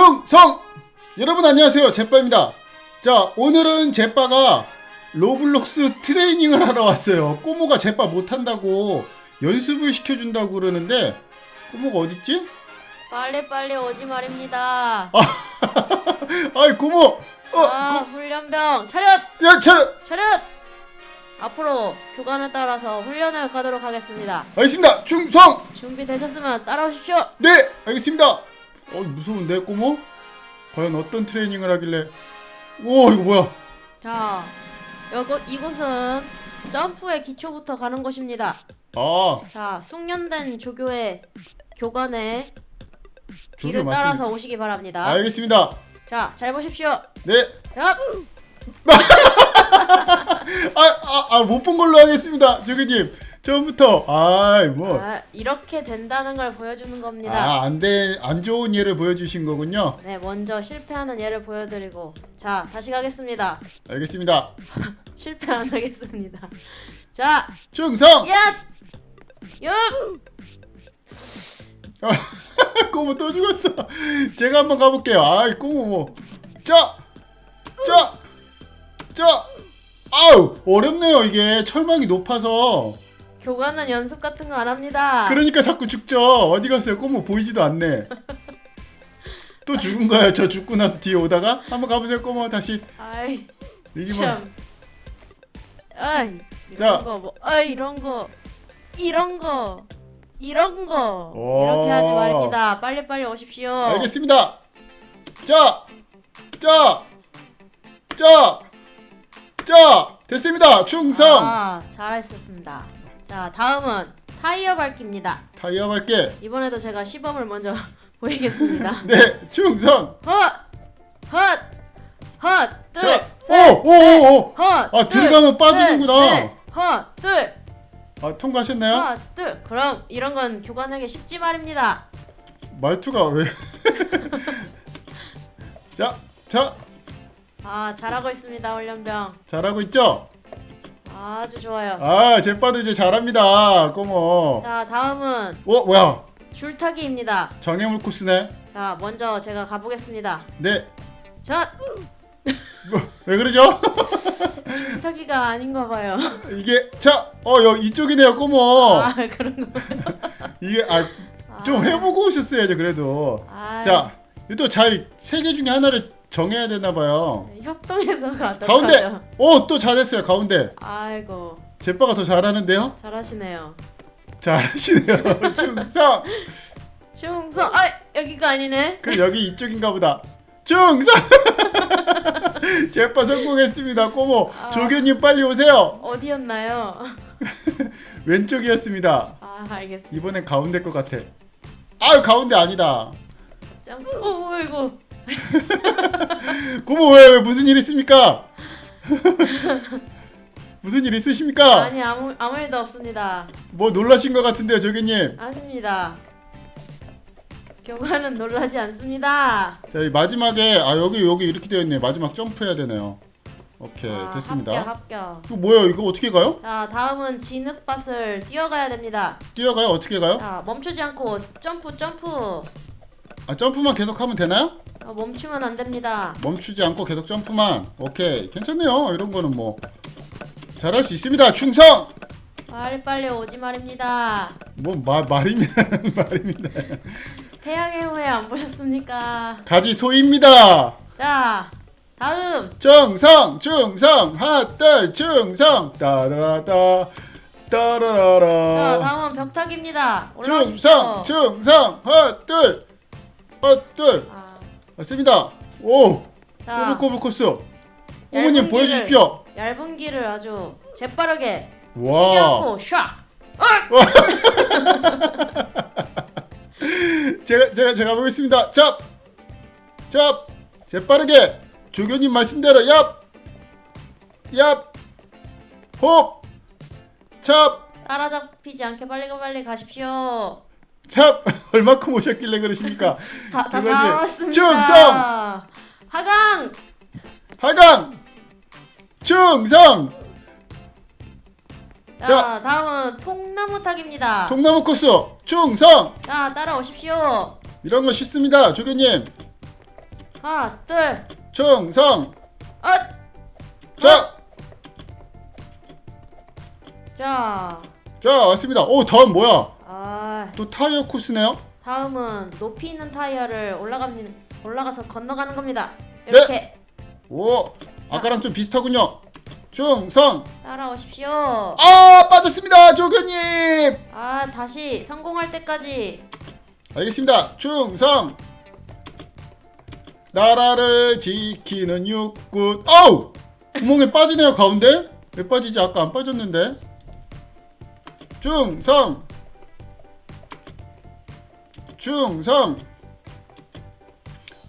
충성! 여러분 안녕하세요 제빠입니다 자 오늘은 제빠가 로블록스 트레이닝을 하러 왔어요 꼬모가 제빠 못한다고 연습을 시켜준다고 그러는데 꼬모가 어딨지? 빨리 빨리 오지 말입니다. 아이 꼬모 어, 아, 훈련병 차렷! 꼬- 야 차렷 차렷! 앞으로 교관을 따라서 훈련을 가도록 하겠습니다. 알겠습니다 충성! 준비되셨으면 따라오십시오. 네 알겠습니다 어 무서운데 꼬모? 과연 어떤 트레이닝을 하길래 오 이거 뭐야 자, 여곳 이곳은 점프의 기초부터 가는 곳입니다. 아 자, 숙련된 조교의 교관의 뒤를 말씀 따라서 오시기 바랍니다. 알겠습니다 자, 잘 보십시오. 네 자, 아아못 본 걸로 하겠습니다 조교님 처음부터 아이 뭐 아, 이렇게 된다는 걸 보여주는 겁니다. 아, 안 돼, 안 좋은 예를 보여주신 거군요. 네, 먼저 실패하는 예를 보여드리고 자, 다시 가겠습니다. 알겠습니다. 실패 안 하겠습니다. 자, 충성! 야! 야! 꼬모 또 죽었어. 제가 한번 가볼게요. 아이, 꼬모 뭐. 자! 자! 자! 아우! 어렵네요, 이게. 철망이 높아서. 교관은 연습 같은 거 안 합니다. 그러니까 자꾸 죽죠. 어디 갔어요? 꼬모 보이지도 않네. 또 죽은 거예요. 저 죽고 나서 뒤에 오다가. 한번 가보세요, 꼬모. 다시. 아이, 이게 뭐. 참. 아이, 이런 자. 거 뭐, 아이, 이런 거, 이런 거, 이런 거. 오. 이렇게 하지 말입니다. 빨리 빨리 오십시오. 알겠습니다. 자, 자, 자, 자, 됐습니다. 충성. 아, 잘하셨습니다. 자, 다음은 타이어 밟기입니다. 타이어 밟게. 이번에도 제가 시범을 먼저 보이겠습니다. 네, 충성. 헛! 헛! 헛! 둘! 자, 셋! 오, 오, 오, 오. 헛! 아, 둘, 들어가면 빠지는구나. 셋, 넷, 헛! 둘! 아, 통과하셨나요? 헛! 둘! 그럼 이런 건 교관에게 쉽지 말입니다. 말투가 왜? 자, 자, 아, 잘하고 있습니다, 훈련병. 잘하고 있죠? 아주 좋아요. 아, 제빠도 이제 잘합니다. 꼬모. 자, 다음은 어, 뭐야? 줄타기입니다. 장애물 코스네. 자, 먼저 제가 가보겠습니다. 네. 자, 뭐, 왜 그러죠? 줄타기가 아닌가 봐요. 이게 자, 어, 여기 이쪽이네요, 꼬모. 아, 그런 거. 이게 아, 좀 아. 해보고 오셨어야죠 그래도 아, 자 또 잘 세 개 중에 하나를 정해야 되나 봐요 협동해서가 가운데 오또 잘했어요 가운데 아이고, 제빠가 더 잘하는데요 잘하시네요. 잘하시네요 충성 충성. 아, 여기가 아니네. 그럼 여기 이쪽인가 보다 충성 제빠 성공했습니다 꼬모 아. 조교님 빨리 오세요 어디였나요? 왼쪽이었습니다 아, 알겠습니다. 이번엔 가운데 것 같아 아유 가운데 아니다 점프. 오, 어이구. 고모 왜, 왜 무슨 일 있습니까 무슨 일 있으십니까 아니 아무 아무 일도 없습니다. 뭐 놀라신 것 같은데요, 조교님. 아닙니다. 교관은 놀라지 않습니다. 자, 이 마지막에 아 여기 여기 이렇게 되어 있네. 마지막 점프해야 되네요. 오케이, 아, 됐습니다. 합격 합격. 이거 뭐예요? 이거 어떻게 가요? 자 다음은 진흙밭을 뛰어가야 됩니다. 뛰어가요? 어떻게 가요? 자 멈추지 않고 점프 점프. 아, 점프만 계속 하면 되나요? 어, 멈추면 안 됩니다. 멈추지 않고 계속 점프만. 오케이, 괜찮네요. 이런 거는 뭐 잘할 수 있습니다. 충성. 빨리 빨리 오지 말입니다. 뭐말 말입니다. 말입니다. 태양의 후예 안 보셨습니까? 가지 소입니다. 자 다음 정성, 충성, 핫들 충성. 따라라따. 자 따라라라. 다음은 벽타기입니다. 충성, 올라오십시오. 충성, 헛들, 헛들. 아, 맞습니다. 오, 자 꼬불꼬불 코스. 길을- 보여주십시오. 얇은 길을 아주 재빠르게 않고 샥. 제가 제가 제가 보겠습니다. 짭, 짭, 재빠르게 조교님 말씀대로 얍, 얍, 홉, 찹, 따라잡히지 않게 빨리 빨리 가십시오. 찹. 얼마큼 오셨길래 그러십니까? 다, 다. 다 왔습니다. 충성! 하강! 하강, 충성, 자, 자. 다음은 통나무 타기입니다. 통나무 코스, 충성. 자, 따라오십시오. 이런 거 쉽습니다, 조교님. 하나, 둘, 충성. 엇! 자, 자, 자 왔습니다. 오 다음 뭐야? 아, 또 타이어 코스네요. 다음은 높이 있는 타이어를 올라가는 올라가서 건너가는 겁니다. 네. 이렇게 오 아까랑 좀 비슷하군요. 충성. 따라오십시오. 아 빠졌습니다 조교님. 아, 다시 성공할 때까지 알겠습니다. 충성. 나라를 지키는 육군. 아우 구멍에 빠지네요 가운데. 왜 빠지지? 아까 안 빠졌는데. 충성. 충성.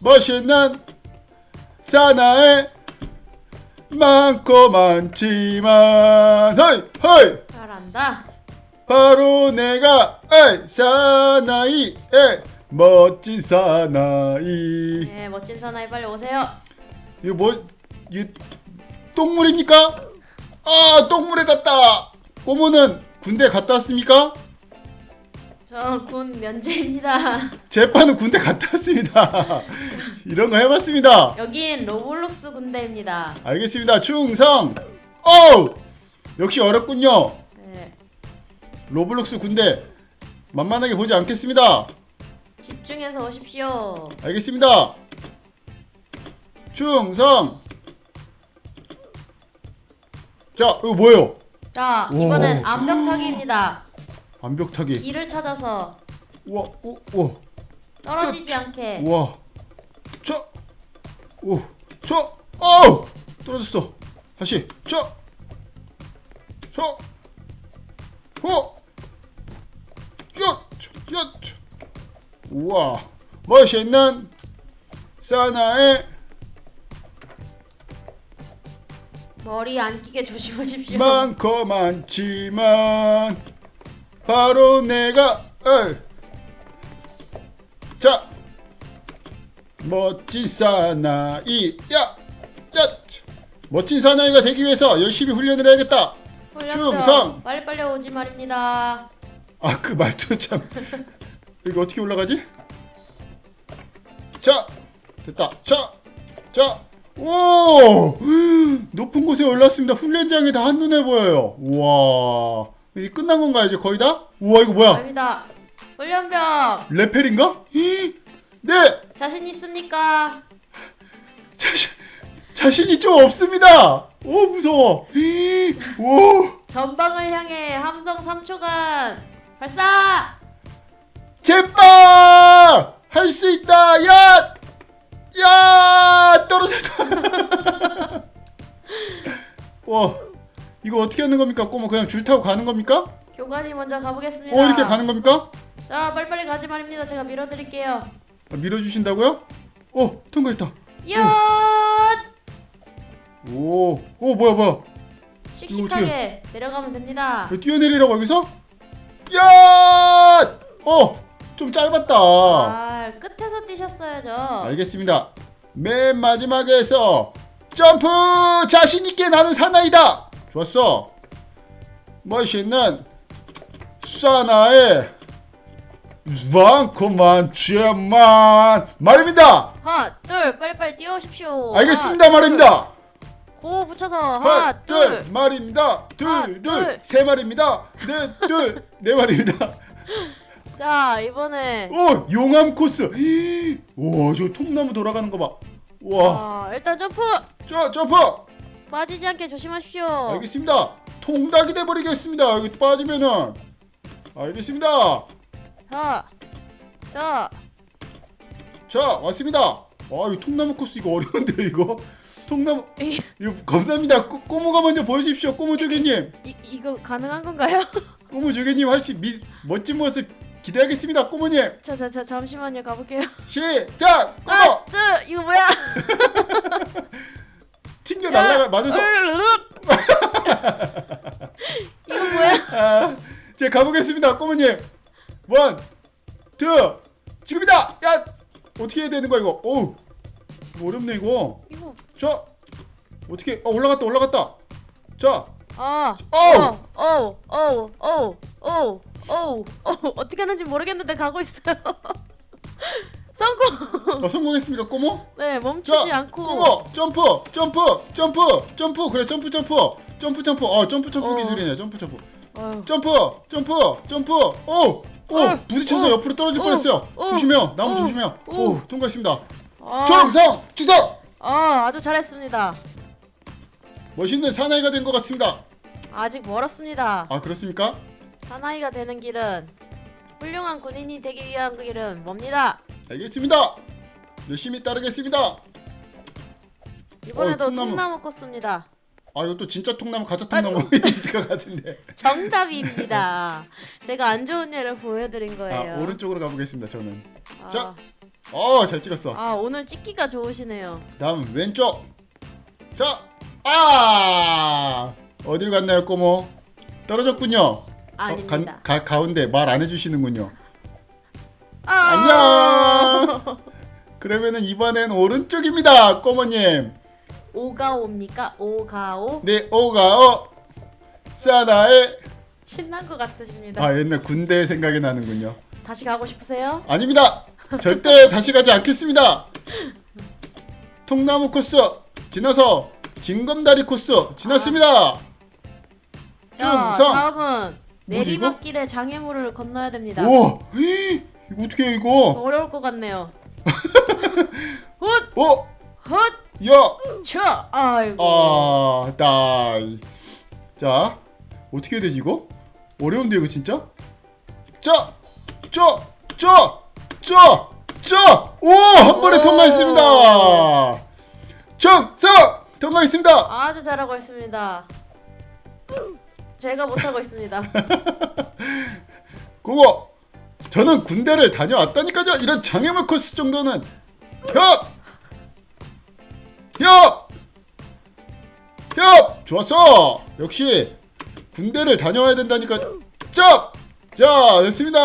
멋있는 사나이 많고 많지만 헤이 헤이 잘한다. 바로 내가 에이 사나이의 멋진 사나이 네, 멋진 사나이 빨리 오세요. 이거 뭐 이 똥물입니까? 아 똥물에 닿다 꼬모는 군대 갔다 왔습니까? 저군 면제입니다. 제빠는 군대 갔다 왔습니다 이런 거 해봤습니다 여긴 로블록스 군대입니다. 알겠습니다 충성 어우 역시 어렵군요 네, 로블록스 군대 만만하게 보지 않겠습니다 집중해서 오십시오. 알겠습니다. 충성. 자, 이거 뭐예요? 자, 오. 이번엔 암벽 타기입니다. 암벽타기. 길을 찾아서 우와, 오, 오, 떨어지지 않게. 우와. 저, 오, 저, 어우, 떨어졌어. 다시, 저, 저, 호, 엿, 엿. 우와, 멋있는 사나의 머리 안 끼게 조심하십시오. 많고 많지만 바로 내가 어이. 자. 멋진 사나이 야, 야. 멋진 사나이가 되기 위해서 열심히 훈련을 해야겠다. 충성! 빨리빨리 오지 말입니다. 아 그 말투 참. 여기 어떻게 올라가지? 자. 됐다. 자 자 오! 높은 곳에 올랐습니다. 훈련장이 다 한눈에 보여요. 우와 이제 끝난 건가 이제 거의 다? 우와 이거 뭐야? 아닙니다. 훈련병. 레펠인가? 네! 자신 있습니까? 자신 자신이 좀 없습니다! 오 무서워. 오! 전방을 향해 함성 3초간 발사! 제발! 할 수 있다! 야! 야! 떨어졌다! 와 이거 어떻게 하는 겁니까 꼬마 그냥 줄 타고 가는 겁니까? 교관이 먼저 가보겠습니다. 어 이렇게 가는 겁니까? 자, 빨리빨리 가지 말입니다. 제가 밀어드릴게요. 아, 밀어주신다고요? 어 통과했다 엿! 오, 오 뭐야 뭐야 씩씩하게 내려가면 됩니다. 왜 뛰어내리라고 여기서? 야! 어! 좀 짧았다 아, 끝에서 뛰셨어야죠. 알겠습니다. 맨 마지막에서 점프 자신 있게 나는 사나이다. 좋았어. 멋있는 사나의 많지만 말입니다. 하나, 둘, 빨리빨리 뛰어오십시오. 알겠습니다 말입니다. 구 붙여서 하나, 하나, 둘, 둘. 말입니다. 둘, 하나, 둘, 둘. 세 말입니다. 넷, 둘, 네 말입니다. 자, 이번에 오, 용암 코스. 오, 저 통나무 돌아가는 거 봐. 와, 어, 일단 점프! 저 점프. 빠지지 않게 조심하십시오. 알겠습니다. 통닭이 돼버리겠습니다. 여기 빠지면은. 알겠습니다. 자, 자, 자, 왔습니다. 와, 이 통나무 코스 이거 어려운데 이거. 통나무 이, 이거 겁납니다. 꼬, 꼬모가 먼저 보여주십시오. 꼬모 조개님. 이 이거 가능한 건가요? 꼬모 조개님 할수 멋진 모습 기대하겠습니다. 꼬모님. 자, 자, 자, 잠시만요. 가볼게요. 시작. 꼬모. 하나, 둘, 이거 뭐야? 튕겨 날라가 맞아서. 이거 뭐야? 아, 제가 가보겠습니다. 꼬모님. 원, 투, 지금이다. 야, 어떻게 해야 되는 거야 이거? 어우, 뭐 어렵네 이거. 이거 자, 어떻게? 어 올라갔다 올라갔다. 자, 아, 어우! 어, 어, 어, 어, 어, 어, 어, 어떻게 하는지 모르겠는데 가고 있어요. 성공. 어, 성공했습니까 꼬모? 네, 멈추지 자 않고. 꼬모 점프 점프 점프 점프. 그래 점프 점프. 점프 점프. 어 점프 점프 어. 기술이네. 점프 점프. 어휴. 점프 점프 점프. 오오! 어, 부딪혀서 어, 옆으로 떨어질 어, 뻔했어요. 어, 조심해요. 나무 어, 조심해요. 어. 오 통과했습니다. 아, 정상 지적! 아, 아주 잘했습니다. 멋있는 사나이가 된 것 같습니다. 아직 멀었습니다. 아 그렇습니까? 사나이가 되는 길은 훌륭한 군인이 되기 위한 길은 뭡니다. 알겠습니다 열심히 따르겠습니다 이번에도 어, 통나무. 통나무 컸습니다. 아 이거 또 진짜 통나무 가짜 통나무 있을 것 같은데 정답입니다. 제가 안 좋은 예를 보여드린 아 거예요. 오른쪽으로 가보겠습니다 저는 아, 자. 어잘 찍었어 아, 오늘 찍기가 좋으시네요. 다음 왼쪽 자 아 어디로 갔나요 꼬모 떨어졌군요 어, 아닙니다. 간- 가, 가운데 말 안 해주시는군요 아, 안녕 그러면은 이번엔 오른쪽입니다 꼬모님 오가오입니까? 오가오? 네 오가오 사나의 신난 것 같으십니다. 아 옛날 군대 생각이 나는군요 다시 가고 싶으세요? 아닙니다. 절대 다시 가지 않겠습니다. 통나무 코스 지나서 징검다리 코스 지났습니다. 자, 중성. 다음은? 내리막길의 장애물을 건너야 됩니다. 오, 이거 어떻게 해 이거? 어려울 것 같네요. 훗! 어, 훗! 야, 쳐! 아이고. 아, 다이. 자, 어떻게 해야 되지 이거? 어려운데 이거 진짜? 자, 자, 자, 자, 자, 오, 한 번에 오. 통과했습니다. 정상 통과했습니다. 아주 잘하고 있습니다. 제가 못하고 있습니다. 고모 저는 군대를 다녀왔다니까요 이런 장애물 코스 정도는 협! 협! 협! 좋았어 역시 군대를 다녀와야 된다니까 짭! 자 됐습니다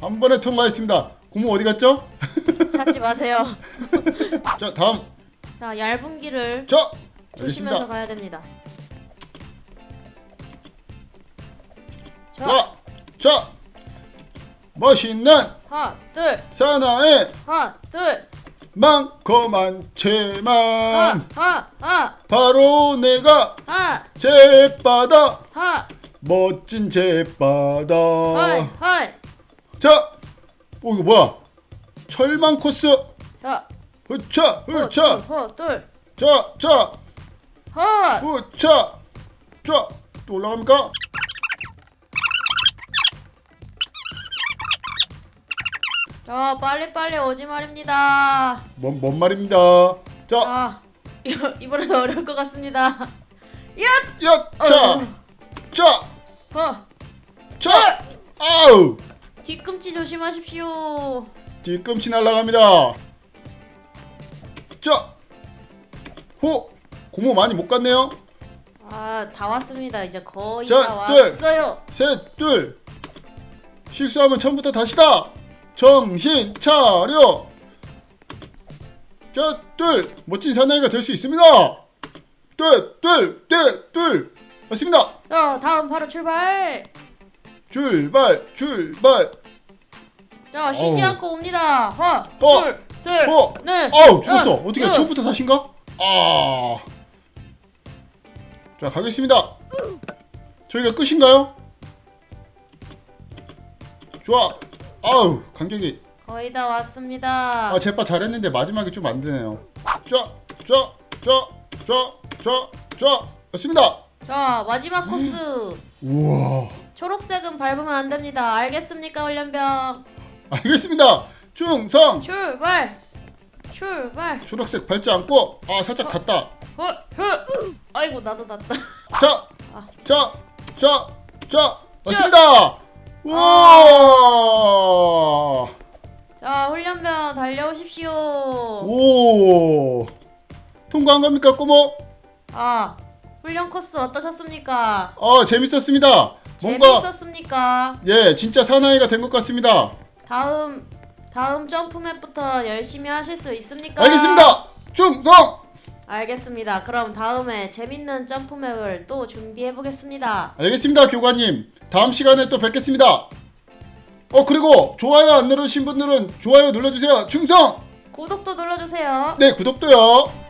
한 번에 통과했습니다 고모 어디 갔죠? 찾지 마세요. 자 다음 자, 얇은 길을 자 조심해서 알겠습니다 가야 됩니다. 자, 자, 자 멋있는 하나, 둘, 사나의 하나, 둘, 많고 많지만 하나, 하나, 바로 내가 하나, 제바다 하나, 멋진 제바다 하이, 하이. 자, 오 이거 뭐야? 철망 코스. 자, 호, 둘, 자, 자, 헛. 흐차. 자, 또 올라갑니까? 자, 빨리빨리 오지 말입니다. 뭔, 뭔 말입니다. 자, 아, 이거- 이번엔 어려울 것 같습니다. 야, 자, 어휴. 자, 어, 자. 아우, 뒤꿈치 조심하십시오. 뒤꿈치 날아갑니다. 자, 호, 고모 많이 못 갔네요. 아, 다 왔습니다. 이제 거의 자, 다 둘. 왔어요. 셋, 둘. 실수하면 처음부터 다시다. 정신 차려. 자, 둘. 멋진 사나이가 될 수 있습니다. 둘, 둘, 둘, 둘. 맞습니다. 자, 다음 바로 출발. 출발, 출발. 자, 쉬지 어우. 않고 옵니다. 하나, 어. 둘, 셋, 어. 넷. 아우, 죽었어. 어떻게. 처음부터 다신가? 아. 자, 가겠습니다. 저희가 끝인가요? 좋아. 아우, 강적이. 거의 다 왔습니다. 아, 제빠 잘했는데 마지막에 좀 안 되네요. 쫙, 쫙, 쫙, 쫙, 쫙, 쫙. 됐습니다. 자, 마지막 코스. 우와. 초록색은 밟으면 안 됩니다. 알겠습니까, 훈련병? 알겠습니다. 충성. 출발. 출발. 초록색 밟지 않고 아 살짝 닿다. 헐, 헐. 아이고, 나도 났다. 자, 아. 자, 자, 자. 맞습니다. 우와. 달려오십시오. 오. 통과한 겁니까, 꼬모? 아, 훈련 코스 어떠셨습니까? 아, 재밌었습니다. 뭔가 재밌었습니까? 예, 진짜 사나이가 된 것 같습니다. 다음 다음 점프맵부터 열심히 하실 수 있습니까? 알겠습니다. 충성. 알겠습니다. 그럼 다음에 재밌는 점프맵을 또 준비해 보겠습니다. 알겠습니다, 교관님. 다음 시간에 또 뵙겠습니다. 어 그리고 좋아요 안 누르신 분들은 좋아요 눌러주세요. 충성! 구독도 눌러주세요. 네 구독도요